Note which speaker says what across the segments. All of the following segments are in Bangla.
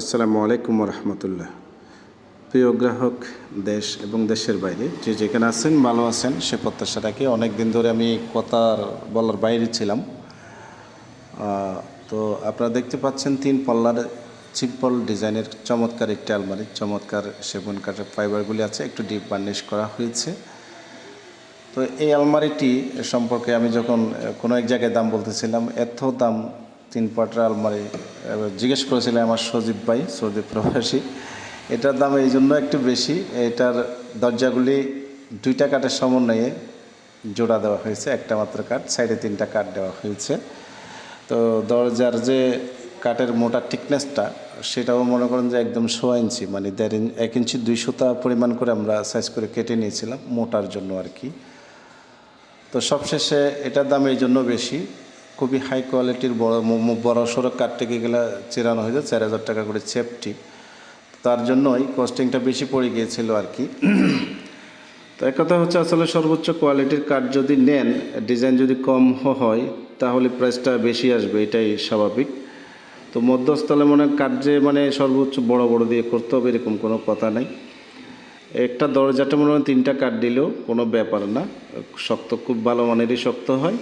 Speaker 1: আসসালামু আলাইকুম রহমতুল্লাহ প্রিয় গ্রাহক, দেশ এবং দেশের বাইরে, যে যেখানে আছেন, ভালো আছেন, সে প্রত্যাশা রাখি। অনেক দিন ধরে আমি কথার বলার বাইরে ছিলাম। তো আপনারা দেখতে পাচ্ছেন তিন পল্লার, সিম্পল ডিজাইনের চমৎকার একটি আলমারি, চমৎকার সেগুন কাঠের ফাইবারগুলি আছে, একটু ডিপ বার্নিশ করা হয়েছে। তো এই আলমারিটি সম্পর্কে আমি যখন কোনো এক জায়গায় দাম বলতেছিলাম, এত দাম তিন পাটার আলমারি জিজ্ঞেস করেছিলাম আমার সজীব ভাই সজীব প্রবাসী। এটার দাম এই জন্য একটু বেশি। এটার দরজাগুলি দুইটা কাঠের সমন্বয়ে জোড়া দেওয়া হয়েছে, একটা মাত্র কাঠ, সাইডে তিনটা কাঠ দেওয়া হয়েছে। তো দরজার যে কাঠের মোটা থিকনেসটা, সেটাও মনে করেন যে একদম সোয়া ইঞ্চি মানে দেড় ইঞ্চ এক ইঞ্চি দুই সুতা পরিমাণ করে আমরা সাইজ করে কেটে নিয়েছিলাম, মোটার জন্য আর কি। তো সবশেষে এটার দাম এই জন্য বেশি। খুবই হাই কোয়ালিটির বড় বড় সড়ো কাঠ থেকে গেলে চেরানো হয়েছে? চার হাজার টাকা করে চেপটি তার জন্যই কস্টিংটা বেশি পড়ে গিয়েছিল আর কি। তো এক কথা হচ্ছে আসলে সর্বোচ্চ কোয়ালিটির কাঠ যদি নেন ডিজাইন যদি কম হয়, তাহলে প্রাইসটা বেশি আসবে, এটাই স্বাভাবিক। তো মধ্যস্থলে মনে কাঠ যে মানে সর্বোচ্চ বড় বড় দিয়ে করতে হবে, এরকম কোনো কথা নাই। একটা দরজাটা মনে হয় তিনটা কাঠ দিলেও কোনো ব্যাপার না। শক্ত, খুব ভালো মানেরই শক্ত হয়।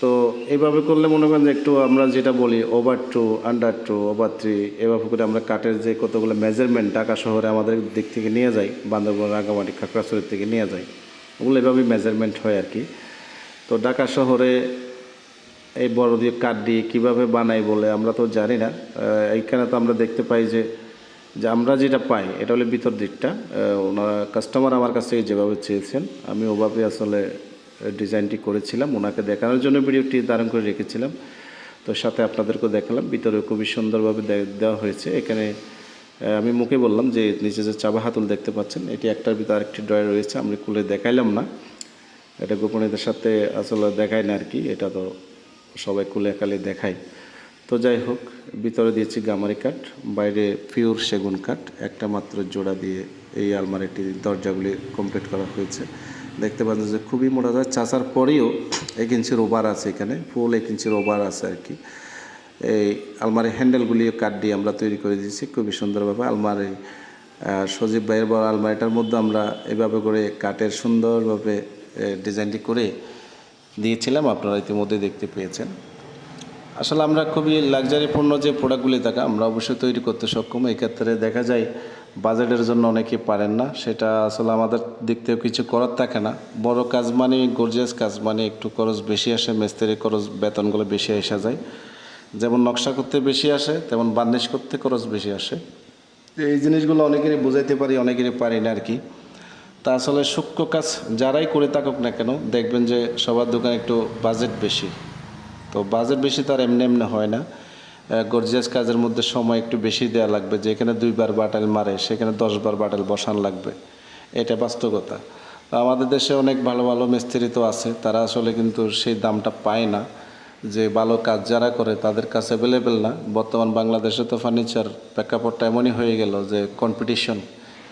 Speaker 1: তো এইভাবে করলে মনে করেন যে একটু আমরা যেটা বলি over two under two over three এভাবে করে আমরা কাঠের যে কতগুলো মেজারমেন্ট ঢাকা শহরে আমাদের দিক থেকে নিয়ে যাই বান্দরবন, রাঙ্গামাটি, খাগড়াছড়ির থেকে নিয়ে যাই ওগুলো এভাবেই মেজারমেন্ট হয় আর কি। তো ঢাকা শহরে এই বড় দিয়ে কাঠ দিয়ে কীভাবে বানাই বলে আমরা তো জানি না। এইখানে তো আমরা দেখতে পাই যে যে আমরা যেটা পাই, এটা হলো ভিতর দিকটা। ওনারা কাস্টমার আমার কাছ থেকে যেভাবে চেয়েছেন, আমি ওভাবে আসলে ডিজাইনটি করেছিলাম, ওনাকে দেখানোর জন্য ভিডিওটি ধারণ করে রেখেছিলাম। তো সাথে আপনাদেরকেও দেখালাম, ভিতরে খুবই সুন্দরভাবে দেওয়া হয়েছে। এখানে আমি মুখে বললাম যে, নিচে যে চাবা হাতুল দেখতে পাচ্ছেন, এটি একটার ভিতরে আরেকটি ড্রয়ার রয়েছে, আমি খুলে দেখাইলাম না। এটা গোপনীয়তার সাথে আসলে দেখায় না আর কি, এটা তো সবাই খুলে খালি দেখায়। তো যাই হোক, ভিতরে দিয়েছি গামারি কাঠ, বাইরে পিওর সেগুন কাঠ, একটা মাত্র জোড়া দিয়ে এই আলমারিটির দরজাগুলি কমপ্লিট করা হয়েছে। দেখতে পাচ্ছেন যে খুবই মোটা যায় চাষার পরেও এক ইঞ্চির ওভার আছে এখানে, ফুল এক ইঞ্চির ওভার আছে আর কি। এই আলমারি হ্যান্ডেলগুলিও কাঠ দিয়ে আমরা তৈরি করে দিয়েছি, খুবই সুন্দরভাবে আলমারি সজীব ভাইয়ের বড় আলমারিটার মধ্যে আমরা এভাবে করে কাঠের সুন্দরভাবে ডিজাইনটি করে দিয়েছিলাম, আপনারা ইতিমধ্যে দেখতে পেয়েছেন। আসলে আমরা খুবই লাক্সারিপূর্ণ যে প্রোডাক্টগুলি থাকে, আমরা অবশ্যই তৈরি করতে সক্ষম। এক্ষেত্রে দেখা যায় বাজেটের জন্য অনেকে পারেন না। সেটা আসলে আমাদের দিক থেকে কিছু করার থাকে না। বড় কাজ মানে গর্জিয়াস কাজ মানে একটু খরচ বেশি আসে মিস্ত্রি খরচ, বেতনগুলো বেশি আসা যায়। যেমন নকশা করতে বেশি আসে, তেমন বার্নিশ করতে খরচ বেশি আসে। এই জিনিসগুলো অনেকেরই বোঝাইতে পারি, অনেকেরই পারি না আর কি। তা আসলে সূক্ষ্ম কাজ যারাই করে থাকুক না কেন, দেখবেন যে সবার দোকানে একটু বাজেট বেশি। তো বাজেট বেশি তার এমনি এমনি হয় না। গর্জিয়াস কাজের মধ্যে সময় একটু বেশি দেওয়া লাগবে। যেখানে দুইবার বাটাল মারে, সেখানে দশবার বাটাল বসান লাগবে। এটা বাস্তবতা। আমাদের দেশে অনেক ভালো ভালো মিস্ত্রি তো আছে, তারা আসলে কিন্তু সেই দামটা পায় না। যে ভালো কাজ যারা করে, তাদের কাছে অ্যাভেলেবেল না। বর্তমান বাংলাদেশে তো ফার্নিচার প্রেক্ষাপটটা এমনই হয়ে গেল যে কম্পিটিশন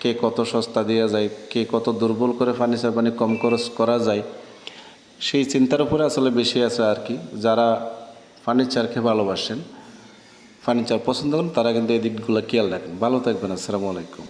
Speaker 1: কে কত সস্তা দেওয়া যায়, কে কত দুর্বল করে ফার্নিচার বানিয়ে কম খরচ করা যায়। সেই চিন্তার উপরে আসলে বেশি আছে আর কি। যারা ফার্নিচারকে ভালোবাসেন ফার্নিচার পছন্দ করেন তারা কিন্তু এই দিকগুলো খেয়াল রাখেন। ভালো থাকবেন আসসালামু আলাইকুম।